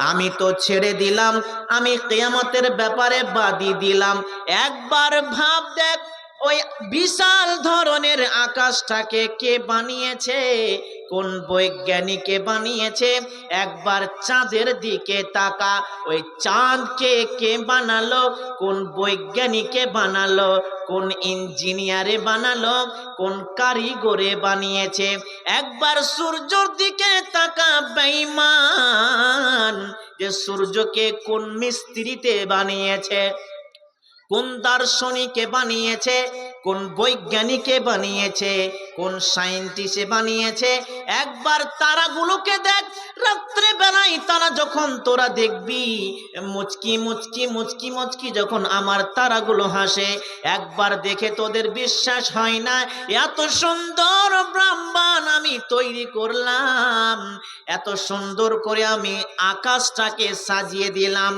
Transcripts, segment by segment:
আমি তো ছেড়ে দিলাম আমি কেয়ামতের ব্যাপারে বাদি দিলাম। একবার ভাব দেখ ওই বিশাল ধরনের আকাশটাকে কে বানিয়েছে? কোন বৈজ্ঞানিকে বানিয়েছে? একবার চাঁদের দিকে তাকা, ওই চাঁদকে কে বানালো? কোন বৈজ্ঞানিকে বানালো? কোন ইঞ্জিনিয়ারে বানালো? কোন কারিগরে বানিয়েছে? একবার সূর্যর দিকে তাকা, বেঈমান, যে সূর্যকে কোন মিস্ত্রিতে বানিয়েছে? কোন দার্শনিকে বানিয়েছে? কোন বৈজ্ঞানিকে বানিয়েছে, কোন সায়েন্টিস্টে বানিয়েছে, একবার তারাগুলোকে দেখ রাত্রে বেলায় তারা যখন তোরা দেখবি, মুচকি মুচকি মুচকি মুচকি যখন আমার তারাগুলো হাসে, একবার দেখে তোদের বিশ্বাস হয় না, এত সুন্দর ব্রাহ্মণ আমি তৈরি করলাম, এত সুন্দর করে আমি আকাশটাকে সাজিয়ে দিলাম,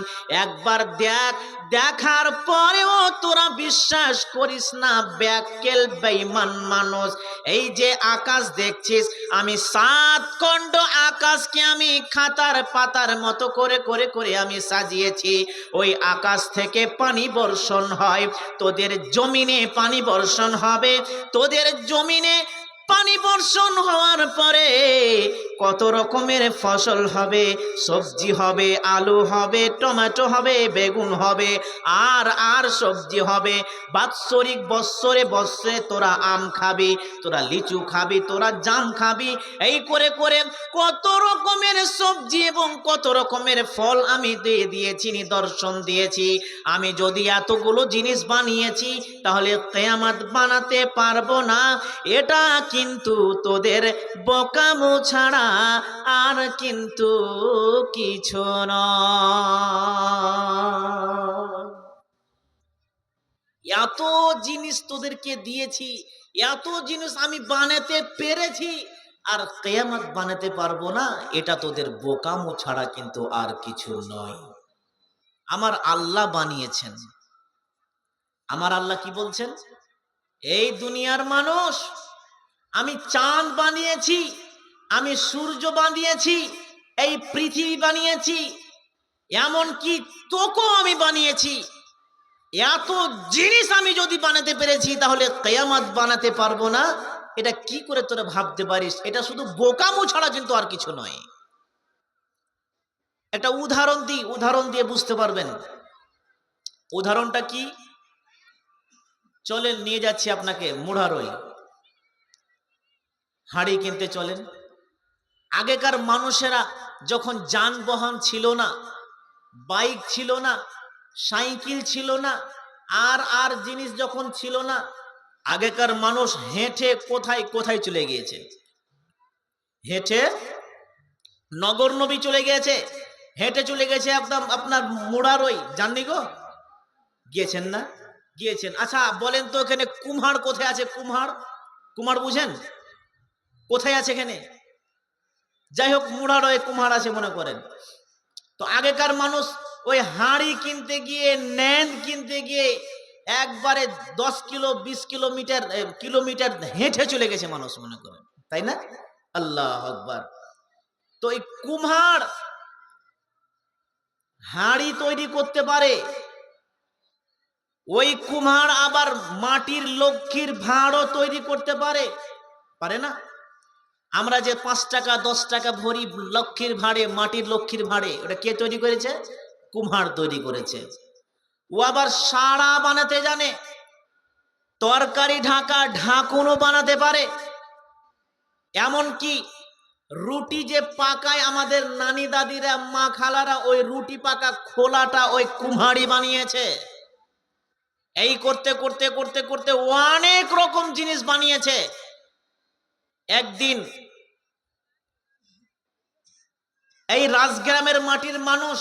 একবার দেখ, দেখার পরেও তোরা বিশ্বাস করিস না ব্যাকেল বেঈমান মানুষ। এই যে আকাশ দেখছিস, আমি সাত খণ্ড আকাশকে আমি খাতার পাতার মতো করে করে করে আমি সাজিয়েছি। ওই আকাশ থেকে পানি বর্ষণ হয়, তোদের জমিনে পানি বর্ষণ হবে, তোদের জমিনে পানি বর্ষণ হওয়ার পরে কত রকমের ফসল হবে? সবজি হবে, আলু হবে, টমেটো হবে, বেগুন হবে, আর আর সবজি হবে। বাৎসরিক বৎসরে বৎসরে তোরা আম খাবি, তোরা লিচু খাবি, তোরা জাম খাবি। এই করে করে কত রকমের সবজি এবং কত রকমের ফল আমি দিয়ে দিয়েছি, নিদর্শন দিয়েছি। আমি যদি এতগুলো জিনিস বানিয়েছি, তাহলে কেয়ামাত বানাতে পারব না। এটা কিন্তু তোদের বোকামো ছাড়া আর কিন্তু কিছু এত জিনিস তোদেরকে দিয়েছি, এত জিনিস আমি বানাতে পেরেছি, আর কেয়ামত বানাতে পারব না, এটা তোদের বোকামো ছাড়া কিন্তু আর কিছু নয়। আমার আল্লাহ বানিয়েছেন। আমার আল্লাহ কি বলছেন? এই দুনিয়ার মানুষ, আমি চাঁদ বানিয়েছি আমি সূর্য বানিয়েছি, এই পৃথিবী বানিয়েছি এমন কি তোকেও আমি বানিয়েছি। এত জিনিস আমি যদি বানাতে পেরেছি, তাহলে কেয়ামত বানাতে পারব না। এটা কি করে তোরা ভাবতে পারিস? এটা শুধু বোকামো ছাড়া কিন্তু আর কিছু নয়। একটা উদাহরণ দিই, উদাহরণ দিয়ে বুঝতে পারবেন। উদাহরণটা কি? চলেন, নিয়ে যাচ্ছি আপনাকে, মুড়ারই। হাড়ি কিনতে চলেন। আগেকার মানুষেরা যখন যানবাহন ছিল না, বাইক ছিল না, সাইকেল ছিল না, আর আর জিনিস যখন ছিল না, আগেকার মানুষ হেঁটে কোথায় কোথায় চলে গিয়েছে? হেঁটে নগর নবী চলে গিয়েছে, হেঁটে চলে গেছে একদম আপনার মুড়ারই জাননি গো? গিয়েছেন না? গিয়েছেন। আচ্ছা বলেন তো এখানে কুমহার কোথায় আছে? কুমহার? কুমার বুঝেন? কোথায় আছে এখানে? যাই হোক মুড়ারই কুমহার আছে মনে করেন। তো আগেকার মানুষ ওই হাঁড়ি কিনতে গিয়ে, ন্যান কিনতে গিয়ে একবারে দশ কিলো, বিশ কিলোমিটার কিলোমিটার হেঁটে চলে গেছে মানুষ মনে করেন। তাই না? আল্লাহ আকবার। তো এই কুমহার হাঁড়ি তৈরি করতে পারে, ওই কুমহার আবার মাটির লক্ষ্মীর ভাঁড়ও তৈরি করতে পারে পারে না? আমরা যে পাঁচ টাকা, দশ টাকা ভরি লক্ষ্মীর ভাঁড়ে, মাটির লক্ষ্মীর ভাঁড়ে, ওটা কে তৈরি করেছে? কুমহার তৈরি করেছে। ও আবার সাড়া বানাতে জানে। তরকারি ঢাকা ঢাকুনও বানাতে পারে। এমন কি রুটি যে পাকায় আমাদের নানি দাদিরা, মা খালারা, ওই রুটি পাকা খোলাটা ওই কুমহারি বানিয়েছে। এই করতে করতে করতে করতে অনেক রকম জিনিস বানিয়েছে। একদিন এই রাজগ্রামের মাটির মানুষ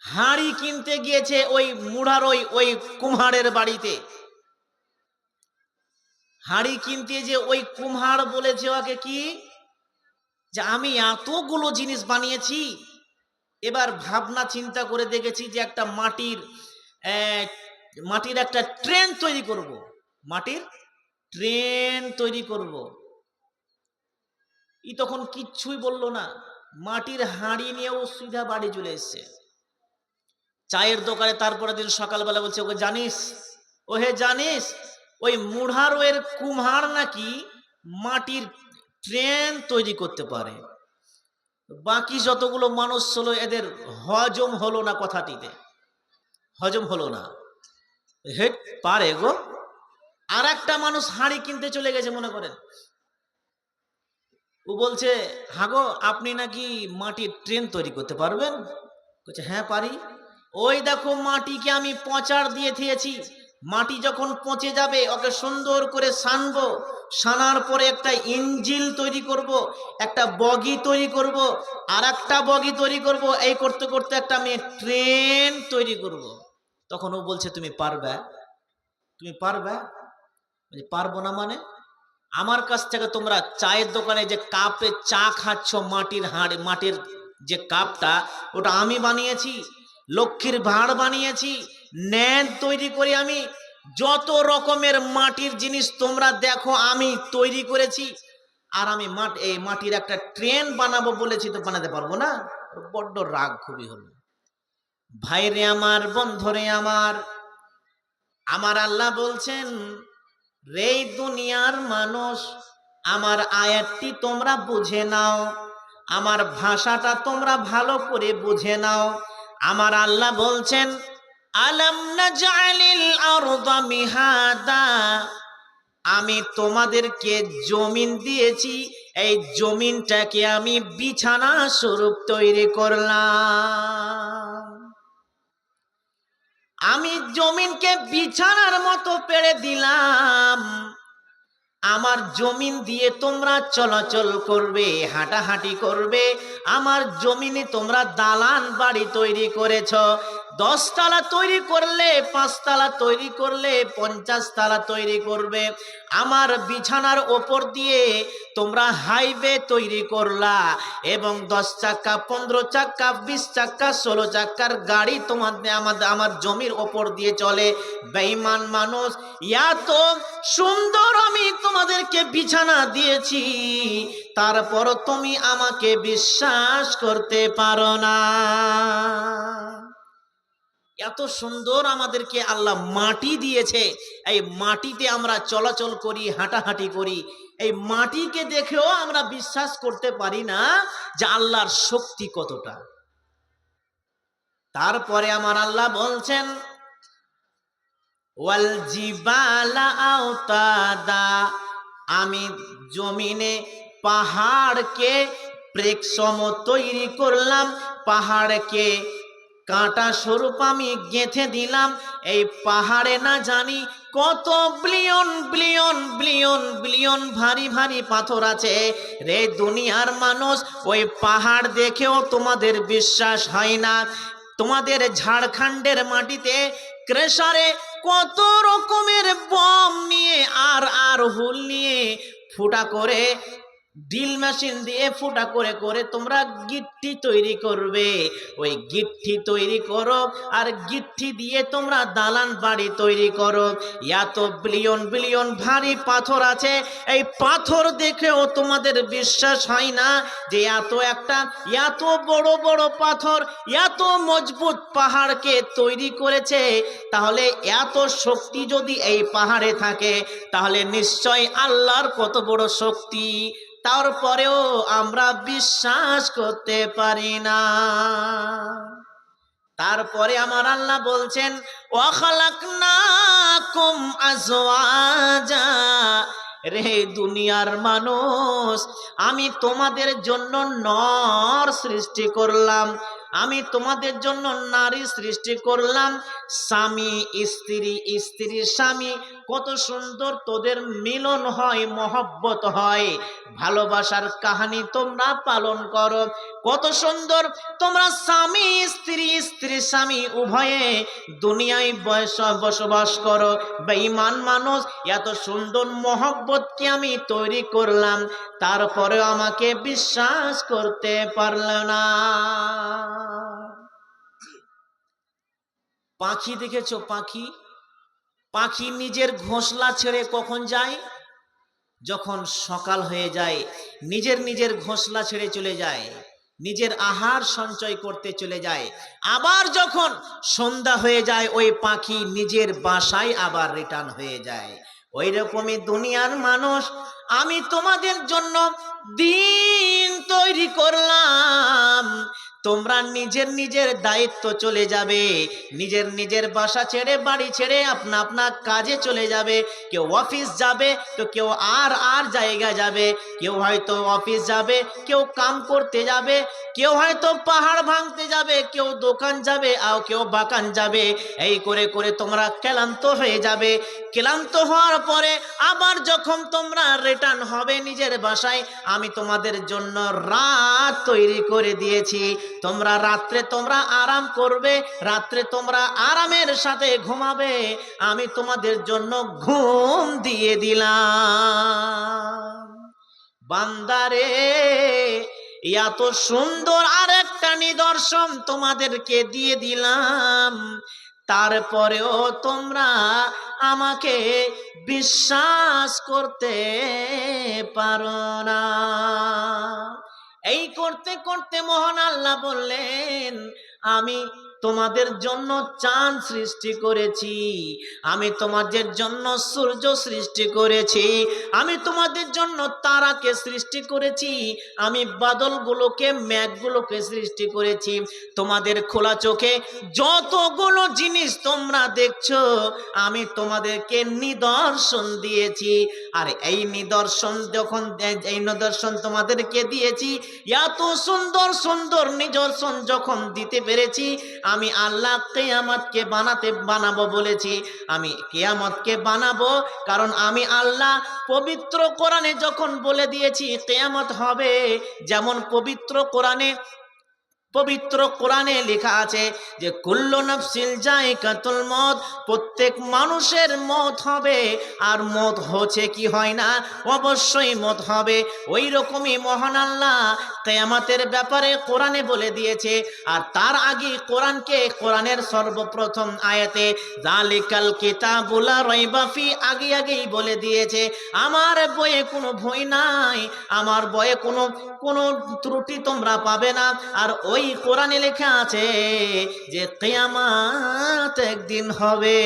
হাঁড়ি কিনতে গিয়েছে ওই মুড়ার ওই ওই কুমহারের বাড়িতে। হাঁড়ি কিনতে যে ওই কুমহার বলেছে ওকে কি? যে আমি এতগুলো জিনিস বানিয়েছি, এবার ভাবনা চিন্তা করে দেখেছি যে একটা মাটির মাটির একটা ট্রেন তৈরি করব। মাটির ট্রেন তৈরি করব। ই তখন কিচ্ছুই বলল না, মাটির হাঁড়ি নিয়েও সিধা বাড়ি চলে এসছে। চায়ের দোকানে তারপরে দিন সকালবেলা বলছে ওকে জানিস ও হে জানিস, ওই মুঢ়ারোয়ের কুমহার নাকি মাটির ট্রেন তৈরি করতে পারে। বাকি যতগুলো মানুষ ছিল, এদের হজম হলো না কথাটিতে। হজম হলো না। হেট, পারে গো। আর একটা মানুষ হাঁড়ি কিনতে চলে গেছে, মনে করেন। ও বলছে, হাগো, আপনি নাকি মাটির ট্রেন তৈরি করতে পারবেন? বলছে হ্যাঁ পারি। ওই দেখো মাটিকে আমি পচার দিয়ে থিয়েছি মাটি যখন পচে যাবে, ওকে সুন্দর করে সানবো। সানার পরে একটা ইঞ্জিল তৈরি করব, একটা বগি তৈরি করব আর একটা বগি তৈরি করব। এই করতে করতে একটা আমি ট্রেন তৈরি করব। তখন ও বলছে, তুমি পারবে। তুমি পারবে? পারব না মানে? আমার কাছ থেকে তোমরা চায়ের দোকানে যে কাপে চা খাচ্ছ, মাটির হাঁড়ি, মাটির যে কাপটা, ওটা আমি বানিয়েছি, লক্ষ্মীর ভাঁড় বানিয়েছি ন্যান তৈরি করি আমি, যত রকমের মাটির জিনিস তোমরা দেখো, আমি তৈরি করেছি। আর আমি মাট, এই মাটির একটা ট্রেন বানাবো বলেছি তো বানাতে পারব না? বড্ড রাগ খুবই হলো। ভাইরে আমার, বন্ধরে আমার আমার আল্লাহ বলছেন রে দুনিয়ার মানুষ, আমার আয়াতটি তোমরা বুঝে নাও, আমার ভাষাটা তোমরা ভালো করে বুঝে নাও। আমার আল্লাহ বলছেন, আলাম নাজআলিল আরদা মিহাদা? আমি তোমাদেরকে জমিন দিয়েছি, এই জমিনটাকে আমি বিছানা স্বরূপ তৈরি করলাম। আমি জমিনকে বিছানার মতো পেরে দিলাম। আমার জমিন দিয়ে তোমরা চলাচল করবে, হাঁটাহাঁটি করবে, আমার জমিনে তোমরা দালান বাড়ি তৈরি করেছ। দশতলা তৈরি করলে পাঁচতলা তৈরি করলে পঞ্চাশ তালা তৈরি করবে। আমার বিছানার ওপর দিয়ে তোমরা হাইওয়ে তৈরি করলা এবং দশ চাক্কা, পনেরো চাক্কা, বিশ চাক্কা, ষোলো চাক্কার গাড়ি তোমাদের আমাদের আমার জমির ওপর দিয়ে চলে। বেঈমান মানুষ ইয়া তো সুন্দর আমি তোমাদেরকে বিছানা দিয়েছি, তারপর তুমি আমাকে বিশ্বাস করতে পারো না। এত সুন্দর আমাদেরকে আল্লাহ মাটি দিয়েছে। এই মাটিতে আমরা চলাচল করি, হাঁটাহাঁটি করি। এই মাটিকে দেখেও আমরা বিশ্বাস করতে পারি না যে আল্লাহর শক্তি কতটা। তারপরে আমার আল্লাহ বলছেন ওয়াল জিবালা আওতাদা, আমি জমিনে পাহাড়কে প্রেক্ষম তৈরি করলাম, পাহাড়কে কাঁটা স্বরূপ আমি গেঁথে দিলাম। এই পাহাড়ে না জানি কত বিলিয়ন বিলিয়ন বিলিয়ন বিলিয়ন ভারী ভারী পাথর আছে। রে দুনিয়ার মানুষ, ওই পাহাড় দেখেও তোমাদের বিশ্বাস হয় না। তোমাদের ঝাড়খণ্ডের মাটিতে ক্রেশারে কত রকমের বম নিয়ে আর আর হুল নিয়ে ফুটা করে ড্রিল মেশিন দিয়ে ফুটা করে করে তোমরা গিট্টি তৈরি করবে। ওই গিট্টি তৈরি করো আর গিট্টি দিয়ে তোমরা দালান বাড়ি তৈরি করো। এত বিলিয়ন বিলিয়ন ভারী পাথর আছে। এই পাথর দেখেও তোমাদের বিশ্বাস হয় না যে এত একটা, এত বড় বড় পাথর, এত মজবুত পাহাড়কে তৈরি করেছে। তাহলে এত শক্তি যদি এই পাহাড়ে থাকে, তাহলে নিশ্চয় আল্লাহর কত বড় শক্তি। তারপরেও আমরা বিশ্বাস করতে পারি না। তারপরে আমার আল্লাহ বলছেন আজওয়াজা। রে দুনিয়ার মানুষ, আমি তোমাদের জন্য নর সৃষ্টি করলাম। আমি তোমাদের জন্য নারী সৃষ্টি করলাম। স্বামী, স্ত্রী, স্ত্রীর স্বামী কত সুন্দর তোদের মিলন হয়, মহব্বত হয়। ভালোবাসার কাহানি তোমরা পালন করো। কত সুন্দর তোমরা স্বামী, স্ত্রী স্ত্রী, স্বামী উভয়ে দুনিয়ায় বয়স, বসবাস করো। বেঈমান মানুষ, এত সুন্দর মহব্বতকে আমি তৈরি করলাম, তারপরে আমাকে বিশ্বাস করতে পারল না। পাখি দেখেছ? পাখি? পাখি নিজের ঘোঁসলা ছেড়ে কখন যায়? যখন সকাল হয়ে যায়, নিজের নিজের ঘোঁসলা ছেড়ে চলে যায়, নিজের আহার সঞ্চয় করতে চলে যায়। আবার যখন সন্ধ্যা হয়ে যায়, ওই পাখি নিজের বাসায় আবার রিটার্ন হয়ে যায়। ওই রকমই দুনিয়ার মানুষ, আমি তোমাদের জন্য দিন তৈরি করলাম। তোমরা নিজের নিজের দায়িত্ব চলে যাবে। নিজের নিজের বাসা ছেড়ে, বাড়ি ছেড়ে আপনা আপনা কাজে চলে যাবে। কেউ অফিস যাবে, তো কেউ আর আর জায়গায় যাবে। কেউ হয়তো অফিস যাবে, কেউ কাম করতে যাবে। কেউ হয়তো পাহাড় ভাঙতে যাবে, কেউ দোকান যাবে আর কেউ বাগান যাবে। এই করে করে তোমরা ক্লান্ত হয়ে যাবে। ক্লান্ত হওয়ার পরে আবার যখন তোমরা রিটার্ন হবে নিজের বাসায়, আমি তোমাদের জন্য রাত তৈরি করে দিয়েছি। তোমরা রাত্রে তোমরা আরাম করবে, রাত্রে তোমরা আরামের সাথে ঘুমাবে, আমি তোমাদের জন্য ঘুম দিয়ে দিলাম। বান্দারে, এত সুন্দর আর একটা নিদর্শন তোমাদেরকে দিয়ে দিলাম। তারপরেও তোমরা আমাকে বিশ্বাস করতে পারো না। এই করতে করতে মহান আল্লাহ বললেন আমি তোমাদের জন্য চাঁদ সৃষ্টি করেছি। আমি তোমাদের জন্য সূর্য সৃষ্টি করেছি। আমি তোমাদের জন্য তারাকে সৃষ্টি করেছি। আমি বাদলগুলোকে, মেঘগুলোকে সৃষ্টি করেছি। তোমাদের খোলা চোখে যতগুলো জিনিস তোমরা দেখছ, আমি তোমাদেরকে নিদর্শন দিয়েছি। আর এই নিদর্শন যখন, এই নিদর্শন তোমাদেরকে দিয়েছি, এত সুন্দর সুন্দর নিদর্শন যখন দিতে পেরেছি আমি আল্লাহ কেয়ামতকে বানাতে বানাবো বলেছি। আমি কেয়ামতকে বানাবো কারণ আমি আল্লাহ পবিত্র কোরআনে যখন বলে দিয়েছি কেয়ামত হবে, যেমন পবিত্র কোরআনে পবিত্র কোরআনে লেখা আছে যে, কুল্ল নফসিল জায়কাতুল মত প্রত্যেক মানুষের মত হবে, আর মত হচ্ছে কি হয় না? অবশ্যই মত হবে। ওই রকমই মহান আল্লাহ কেয়ামাতের ব্যাপারে কোরআনে বলে দিয়েছে, আর তার আগে কোরআনকে কোরআনের সর্বপ্রথম আয়াতে জালিকাল কিতাবুলা রইবাফি আগে আগেই বলে দিয়েছে, আমার বইয়ে কোনো ভয় নাই, আমার বয়ে কোনো কোনো ত্রুটি তোমরা পাবে না। আর ওই কোরআনে লেখা আছে যে কেয়ামাত একদিন হবে।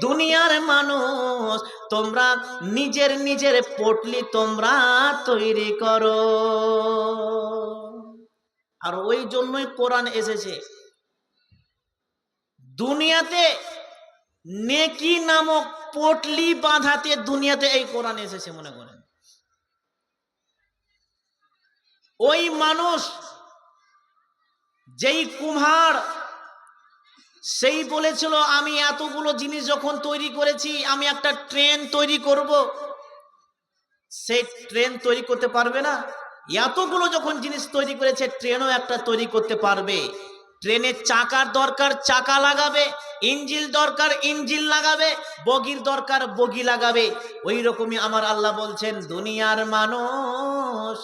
দুনিয়ার মানুষ, তোমরা নিজের নিজের পটলি তোমরা তৈরি করো। আর ওই জন্যই কোরআন এসেছে। দুনিয়াতে নেকি নামক পটলি বাঁধাতে দুনিয়াতে এই কোরআন এসেছে, মনে করেন। ওই মানুষ যেই কুম্হার, সেই বলেছিল, আমি এতগুলো জিনিস যখন তৈরি করেছি, আমি একটা ট্রেন তৈরি করব। সেই ট্রেন তৈরি করতে পারবে না। এতগুলো যখন জিনিস তৈরি করেছে, ট্রেনও একটা তৈরি করতে পারবে। ট্রেনের চাকার দরকার, চাকা লাগাবে, ইঞ্জিল দরকার, ইঞ্জিল লাগাবে, বগির দরকার, বগি লাগাবে। ওই রকমই আমার আল্লাহ বলছেন, দুনিয়ার মানুষ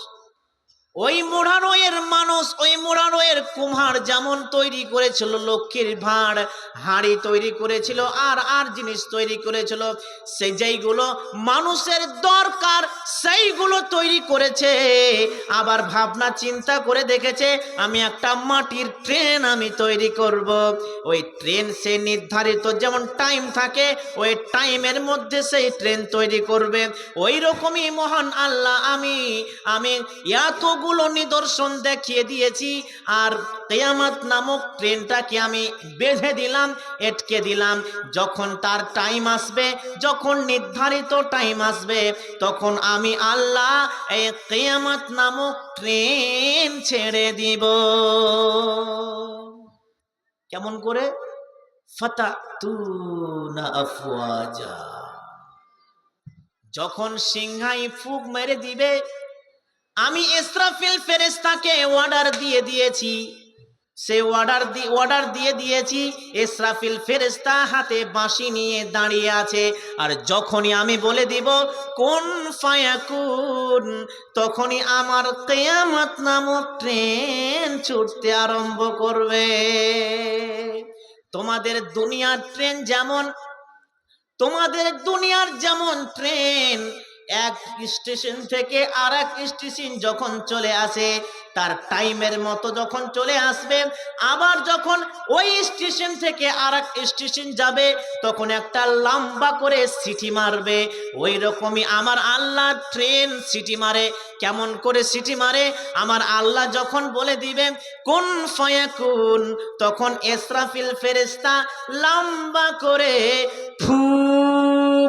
ওই মোড়ানোয়ের মানুষ, ওই মোড়ানোয়ের কুম্হার যেমন তৈরি করেছিল লক্ষ্মীর ভাঁড়, হাঁড়ি তৈরি করেছিল আর আর জিনিস তৈরি করেছিল, সে যেইগুলো মানুষের দরকার সেইগুলো তৈরি করেছে। আবার ভাবনা, চিন্তা করে দেখেছে, আমি একটা মাটির ট্রেন আমি তৈরি করব। ওই ট্রেন সে নির্ধারিত যেমন টাইম থাকে, ওই টাইমের মধ্যে সেই ট্রেন তৈরি করবে। ওই রকমই মহান আল্লাহ আমি আমি এতগুলো নিদর্শন দেখিয়ে দিয়েছি, আর কেয়ামত নামক ট্রেনটাকে আমি বেঁধে দিলাম, এটকে দিলাম। যখন তার টাইম আসবে, যখন নির্ধারিত টাইম আসবে, তখন আমি আল্লাহ এই কেয়ামত নামক ট্রেন ছেড়ে দিব। কেমন করে? ফাতা তু না যখন সিংহাই ফুক মেরে দিবে আমি ইসরাফিল ফেরেস্তাকে অর্ডার দিয়ে দিয়েছি। সে অর্ডার দি অর্ডার দিয়ে দিয়েছি, ইসরাফিল ফেরেস্তা হাতে বাঁশি নিয়ে দাঁড়িয়ে আছে। আর যখনই আমি বলে দিব, কোন ফায়াকুন? তখনই আমার কেয়ামত নামক ট্রেন ছুটতে আরম্ভ করবে। তোমাদের দুনিয়ার ট্রেন যেমন, তোমাদের দুনিয়ার যেমন ট্রেন এক স্টেশন থেকে আর এক স্টেশন যখন চলে আসে, তার টাইমের মতো যখন চলে আসবে, আবার যখন ওই স্টেশন থেকে আর এক স্টেশন যাবে, তখন একটা লম্বা করে সিটি মারবে। ওই রকমই আমার আল্লাহ ট্রেন সিটি মারে। কেমন করে সিটি মারে? আমার আল্লাহ যখন বলে দিবে, কোন ফয়াকুন? তখন এসরাফিল ফেরেস্তা লম্বা করে ফু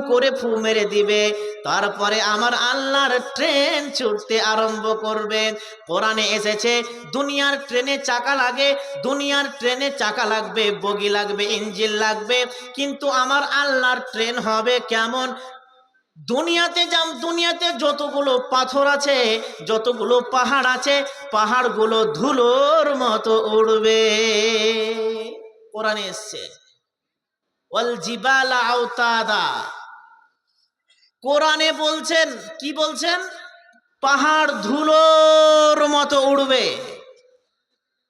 করে ফু মেরে দিবে। তারপরে আমার আল্লাহর ট্রেন ছুটতে আরম্ভ করবে। কোরআনে এসেছে, দুনিয়ার ট্রেনে চাকা লাগে, দুনিয়ার ট্রেনে চাকা লাগবে, বগি লাগবে, ইঞ্জিন লাগবে। কিন্তু আমার আল্লাহর ট্রেন হবে কেমন? দুনিয়াতে যাম, দুনিয়াতে যতগুলো পাথর আছে, যতগুলো পাহাড় আছে, পাহাড়গুলো ধুলোর মতো উড়বে। কোরআনে এসছে, ওয়াল জিবালা আওতাদা। কোরআনে বলছেন, কি বলছেন? পাহাড় ধুলোর মতো উড়বে,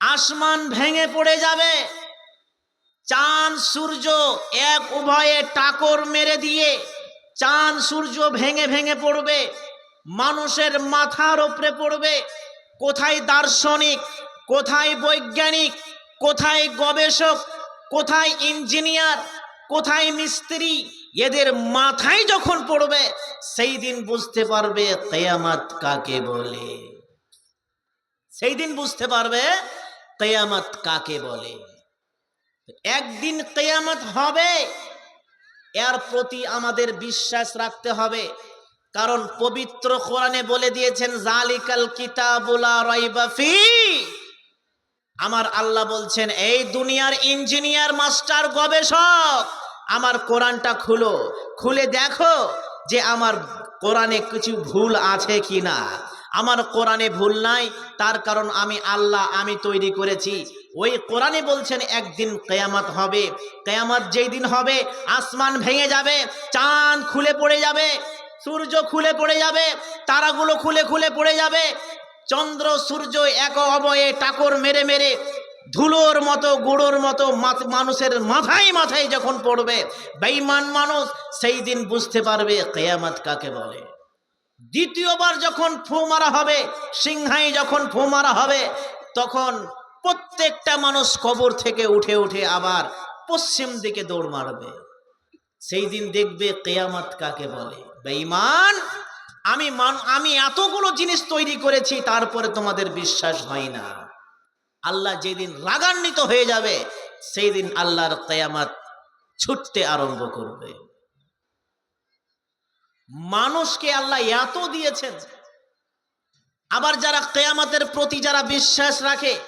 আসমান ভেঙে পড়ে যাবে, চাঁদ, সূর্য এক উভয়ে টাকর মেরে দিয়ে, চাঁদ, সূর্য ভেঙে ভেঙে পড়বে, মানুষের মাথার ওপরে পড়বে, কোথায় দার্শনিক, কোথায় বৈজ্ঞানিক, কোথায় গবেষক, কোথায় ইঞ্জিনিয়ার, কোথায় মিস্ত্রি এদের মাথায় যখন পড়বে, সেই দিন বুঝতে পারবে কেয়ামাত কাকে বলে। সেই দিন বুঝতে পারবে কেয়ামত কাকে বলে। একদিন কেয়ামত হবে, এর প্রতি আমাদের বিশ্বাস রাখতে হবে। কারণ পবিত্র কোরআনে বলে দিয়েছেন, জালিকাল কিতাবুলা রাইবা ফি। আমার আল্লাহ বলছেন, এই দুনিয়ার ইঞ্জিনিয়ার, মাস্টার, গবেষক আমার কোরআনটা খুলো। খুলে দেখো যে আমার কোরআনে কিছু ভুল আছে কি না আমার কোরআনে ভুল নাই, তার কারণ আমি আল্লাহ, আমি তৈরি করেছি। ওই কোরআনে বলছেন, একদিন কেয়ামত হবে। কেয়ামত যেই দিন হবে, আসমান ভেঙে যাবে, চাঁদ খুলে পড়ে যাবে, সূর্য খুলে পড়ে যাবে, তারাগুলো খুলে খুলে পড়ে যাবে, চন্দ্র, সূর্য এক অবয়ে টাকর মেরে মেরে ধুলোর মতো, গুঁড়োর মতো মানুষের মাথায় মাথায় যখন পড়বে, বেঈমান মানুষ সেই দিন বুঝতে পারবে কেয়ামত কাকে বলে। দ্বিতীয়বার যখন ফু মারা হবে, সিংহাই যখন ফু মারা হবে, তখন প্রত্যেকটা মানুষ কবর থেকে উঠে উঠে আবার পশ্চিম দিকে দৌড় মারবে। সেই দিন দেখবে কেয়ামত কাকে বলে। বেঈমান, আমি মান, আমি এতগুলো জিনিস তৈরি করেছি, তারপরে তোমাদের বিশ্বাস হয় না। আল্লাহ যেদিন রাগান্বিত হয়ে যাবে সেই দিন আল্লাহর কেয়ামত ছুটতে আরম্ভ করবে। মানুষকে আল্লাহ এত দিয়েছেন। আবার যারা কেয়ামতের প্রতি যারা বিশ্বাস রাখে,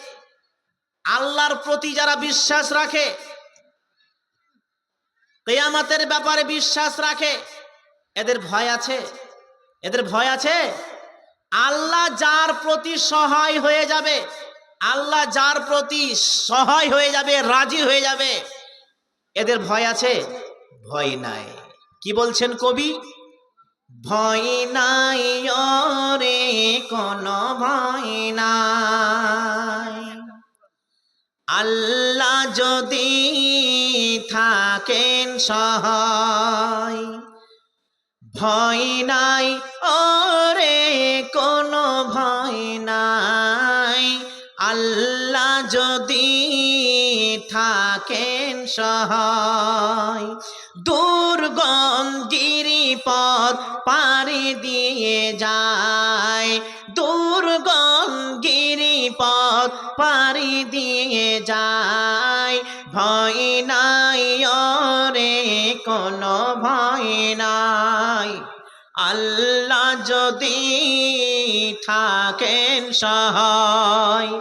আল্লাহর প্রতি যারা বিশ্বাস রাখে, কেয়ামতের ব্যাপারে বিশ্বাস রাখে, এদের ভয় আছে? এদের ভয় আছে? আল্লাহ যার প্রতি সহায় হয়ে যাবে আল্লাহ যার প্রতি সহায় হয়ে যাবে, রাজি হয়ে যাবে, এদের ভয় আছে? ভয় নাই। কি বলছেন কবি? ভয় নাই রে কোনো ভয় নাই। আল্লাহ যদি থাকেন সহায়, ভয় নাই ওরে আল্লাহ যদি থাকেন সহায় দুর্গম গিরিপথ পাড়ি দিয়ে যায় দুর্গম গিরিপথ পাড়ি দিয়ে যায়। ভয় নাই রে কোনো ভয় নাই। আল্লাহ যদি থাকেন সহায়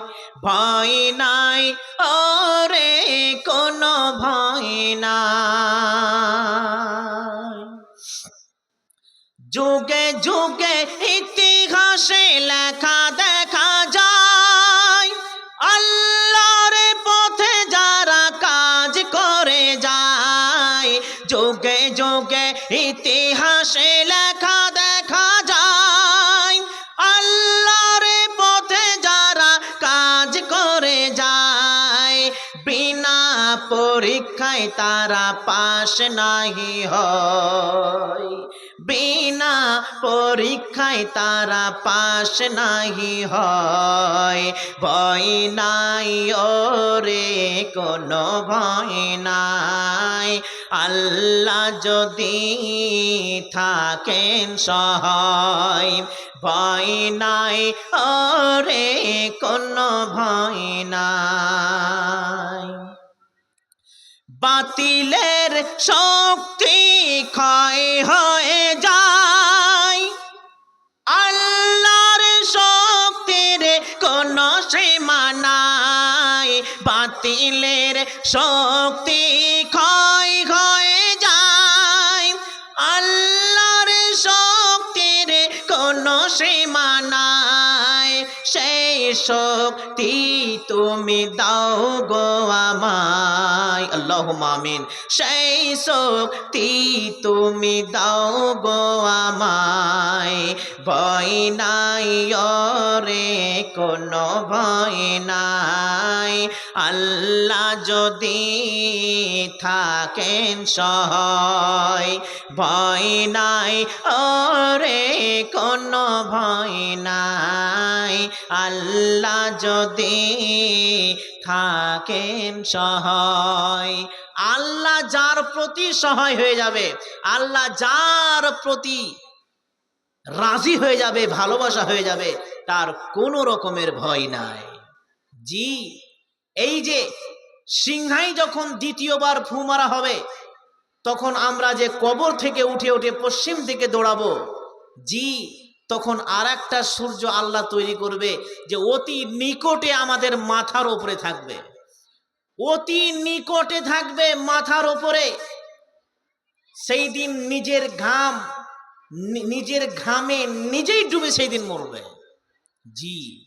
ভয় নাই ওরে কোনো ভয় নাই। যুগে যুগে ইতিহাসে লেখা দেখা যায়, আল্লাহর পথে যারা কাজ করে যায়। যুগে যুগে ইতিহাসে লেখা পরীক্ষায় তারা পাশ নাহি হয়। বিনা পরীক্ষায় তারা পাশ নাহি হয়। ভয় নাই ওরে, কোনো ভয় নাই। আল্লাহ যদি থাকেন সহায়, ভয় নাই ওরে, কোনো ভয় নাই। বাতিলের শক্তি ক্ষয় হয়ে যায়। আল্লাহর শক্তির কোন সীমা নাই। বাতিলের শক্তি ক্ষয় শক্তি তুমি দাও গো আমায়। আল্লাহ মামিন সেই শক্তি তুমি দাও গো আমায়। ভয় নাই রে কোনো ভয় নাই। আল্লাহ যদি থাকেন সহায়, ভয় নাই ওরে কোনো ভয় নাই। আল্লাহ যদি থাকেন সহায়, আল্লাহ যার প্রতি সহায় হয়ে যাবে, আল্লাহ যার প্রতি রাজি হয়ে যাবে, ভালোবাসা হয়ে যাবে, তার কোনো রকমের ভয় নাই। জি, এই যে সিংহাই যখন দ্বিতীয়বার ফু মারা হবে, তখন আমরা যে কবর থেকে উঠে উঠে পশ্চিম দিকে দৌড়াবো, জি তখন আর একটা সূর্য আল্লাহ তৈরি করবে যে অতি নিকটে আমাদের মাথার ওপরে থাকবে। অতি নিকটে থাকবে মাথার ওপরে সেই দিন নিজের ঘাম নিজের ঘামে নিজেই ডুবে সেই দিন মরবে। জি।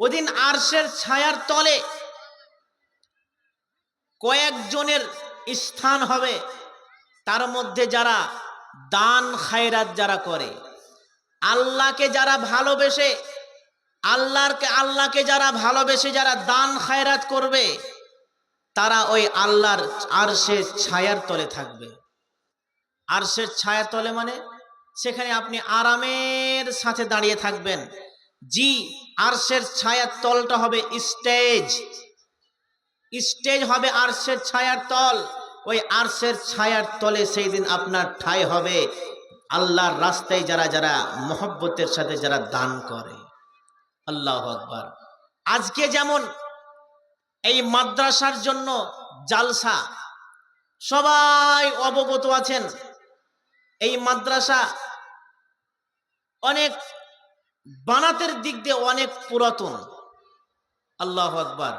ওদিন আরশের ছায়ার তলে কয়েকজনের স্থান হবে। তার মধ্যে যারা দান খায়রাত যারা করে, আল্লাহকে যারা ভালোবেসে, আল্লাহরকে, আল্লাহকে যারা ভালোবেসে যারা দান খায়রাত করবে, তারা ওই আল্লাহর আরশের ছায়ার তলে থাকবে। আরশের ছায়ার তলে মানে সেখানে আপনি আরামের সাথে দাঁড়িয়ে থাকবেন। জি, আরশের ছায়ার তলটা হবে স্টেজ। স্টেজ হবে আরশের ছায়ার তল। ওই আরশের ছায়ার তলে সেই দিন আপনার ঠাই হবে। আল্লাহর রাস্তায় যারা যারা মহব্বতের সাথে যারা দান করে। আল্লাহ আকবার। আজকে যেমন এই মাদ্রাসার জন্য জালসা, সবাই অবগত আছেন, এই মাদ্রাসা অনেক বানাতের দিক দিয়ে অনেক পুরাতন। আল্লাহ আকবার।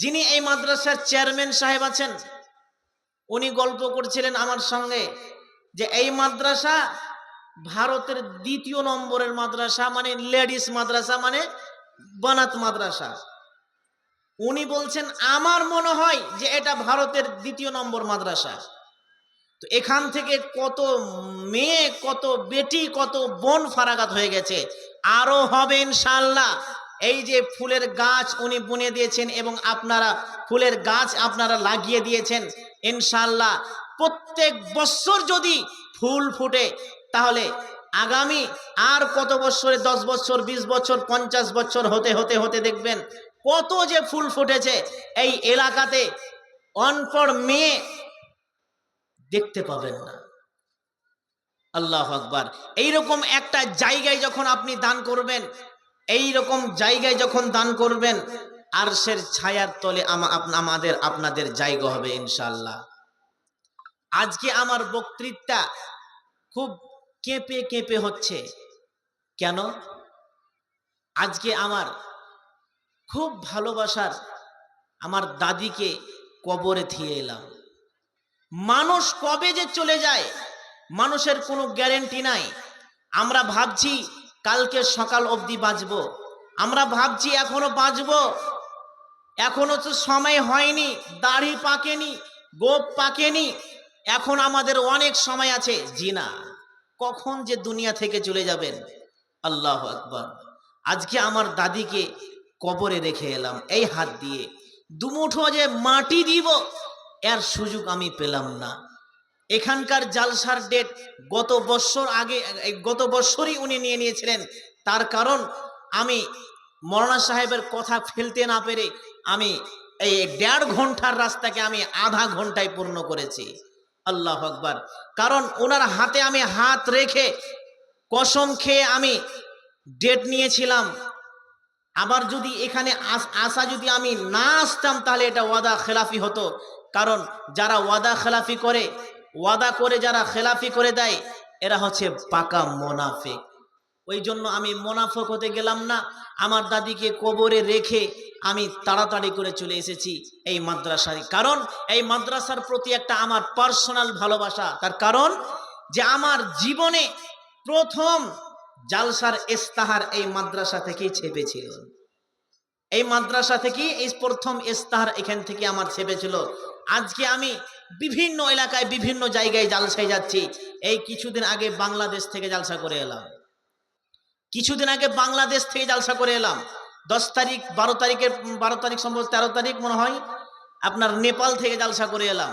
যিনি এই মাদ্রাসার চেয়ারম্যান সাহেব আছেন, উনি গল্প করছিলেন আমার সঙ্গে যে এই মাদ্রাসা ভারতের দ্বিতীয় নম্বরের মাদ্রাসা মানে লেডিস মাদ্রাসা মানে বানাত মাদ্রাসা। উনি বলছেন, আমার মনে হয় যে এটা ভারতের দ্বিতীয় নম্বর মাদ্রাসা। তো এখান থেকে কত মেয়ে, কত বেটি, কত বোন ফারাগাত হয়ে গেছে। আরও হবে ইনশাল্লাহ এই যে ফুলের গাছ উনি বুনে দিয়েছেন এবং আপনারা ফুলের গাছ আপনারা লাগিয়ে দিয়েছেন ইনশাল্লাহ প্রত্যেক বছর যদি ফুল ফুটে, তাহলে আগামী আর কত বছরে, দশ বছর, বিশ বছর, পঞ্চাশ বছর হতে হতে হতে দেখবেন কত যে ফুল ফুটেছে এই এলাকাতে অনপড় মেয়ে দেখতে পাবেন না। আল্লাহ আকবার। এইরকম একটা জায়গায় যখন আপনি দান করবেন এই রকম জায়গায় যখন দান করবেন, আরশের ছায়ার তলে আমা- আমাদের, আপনাদের জায়গা হবে ইনশাল্লাহ আজকে আমার বক্তৃতা খুব কেঁপে কেঁপে হচ্ছে। কেন? আজকে আমার খুব ভালোবাসার আমার দাদিকে কবরে থিয়ে এলাম। মানুষ কবে যে চলে যায়, মানুষের কোনো গ্যারেন্টি নাই। আমরা ভাবছি কালকে সকাল অবধি বাঁচবো আমরা ভাবছি এখনও বাঁচবো এখনও তো সময় হয়নি, দাড়ি পাকেনি, গোপ পাকেনি। এখন আমাদের অনেক সময় আছে। জি না কখন যে দুনিয়া থেকে চলে যাবেন? আল্লাহ আকবর। আজকে আমার দাদিকে কবরে রেখে এলাম, এই হাত দিয়ে। দুমুঠো যে মাটি দিব, এর সুযোগ আমি পেলাম না। এখানকার জালসার ডেট গত বছর আগে গত বছরই উনি নিয়ে নিয়েছিলেন। তার কারণ আমি মৌলানা সাহেবের কথা ফেলতে না পেরে আমি এই দেড় ঘণ্টার রাস্তাকে আমি আধা ঘন্টায় পূর্ণ করেছি। আল্লাহ আকবার। কারণ ওনার হাতে আমি হাত রেখে কসম খেয়ে আমি ডেট নিয়েছিলাম। আবার যদি এখানে আসা যদি আমি না আসতাম তাহলে এটা ওয়াদা খেলাফি হতো। কারণ যারা ওয়াদা খেলাফি করে ওয়াদা করে যারা খেলাফি করে দেয়, এরা হচ্ছে পাকা মোনাফেক। ওই জন্য আমি মোনাফক হতে গেলাম না। আমার দাদিকে কবরে রেখে আমি তাড়াতাড়ি করে চলে এসেছি এই মাদ্রাসায়। কারণ এই মাদ্রাসার প্রতি একটা আমার পার্সোনাল ভালোবাসা। তার কারণ যে আমার জীবনে প্রথম জালসার ইস্তাহার এই মাদ্রাসা থেকেই ছেপেছিল। এই মাদ্রাসা থেকেই এই প্রথম ইস্তাহার এখান থেকে আমার ছেপেছিল। আজকে আমি বিভিন্ন এলাকায় বিভিন্ন জায়গায় জালসায় যাচ্ছি। এই কিছুদিন আগে বাংলাদেশ থেকে জালসা করে এলাম। কিছুদিন আগে বাংলাদেশ থেকে জালসা করে এলাম। দশ তারিখ, বারো তারিখের, বারো তারিখ সম্ভবত তেরো তারিখ মনে হয়, আপনার নেপাল থেকে জালসা করে এলাম।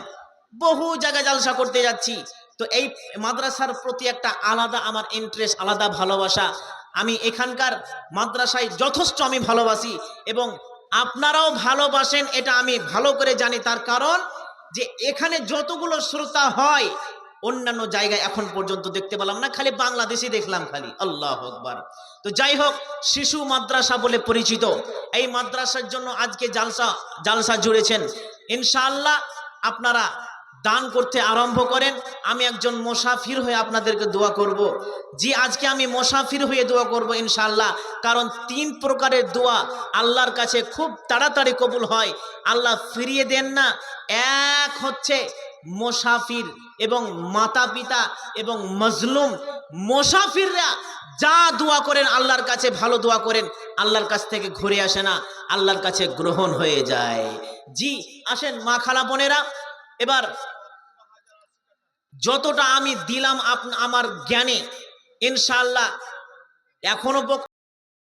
বহু জায়গায় জালসা করতে যাচ্ছি। তো এই মাদ্রাসার প্রতি একটা আলাদা আমার ইন্টারেস্ট আলাদা ভালোবাসা আমি এখানকার মাদ্রাসায় যথেষ্ট আমি ভালোবাসি এবং আপনারাও ভালোবাসেন, এটা আমি ভালো করে জানি। তার কারণ যে এখানে যতগুলো শ্রোতা হয়, অন্যান্য জায়গায় এখন পর্যন্ত দেখতে পেলাম না, খালি বাংলাদেশি দেখলাম খালি। আল্লাহ আকবার। তো যাই হোক, শিশু মাদ্রাসা বলে পরিচিত। এই মাদ্রাসার জন্য আজকে জালসা জালসা জুড়েছেন। ইনশাআল্লাহ আপনারা দান করতে আরম্ভ করেন, আমি একজন মোসাফির হয়ে আপনাদেরকে দোয়া করব। জি, আজকে আমি মোসাফির হয়ে দোয়া করব ইনশাল্লাহ কারণ তিন প্রকারের দোয়া আল্লাহর কাছে খুব তাড়াতাড়ি কবুল হয় আল্লাহ ফিরিয়ে দেন না, এক হচ্ছে মোসাফির এবং মাতা পিতা এবং মজলুম মোসাফিররা যা দোয়া করেন আল্লাহর কাছে ভালো দোয়া করেন, আল্লাহর কাছ থেকে ঘুরে আসে না, আল্লাহর কাছে গ্রহণ হয়ে যায় জি, আসেন মা খালা বোনেরা এবার যতটা আমি দিলাম আমার জ্ঞানে ইনশাল্লাহ এখনও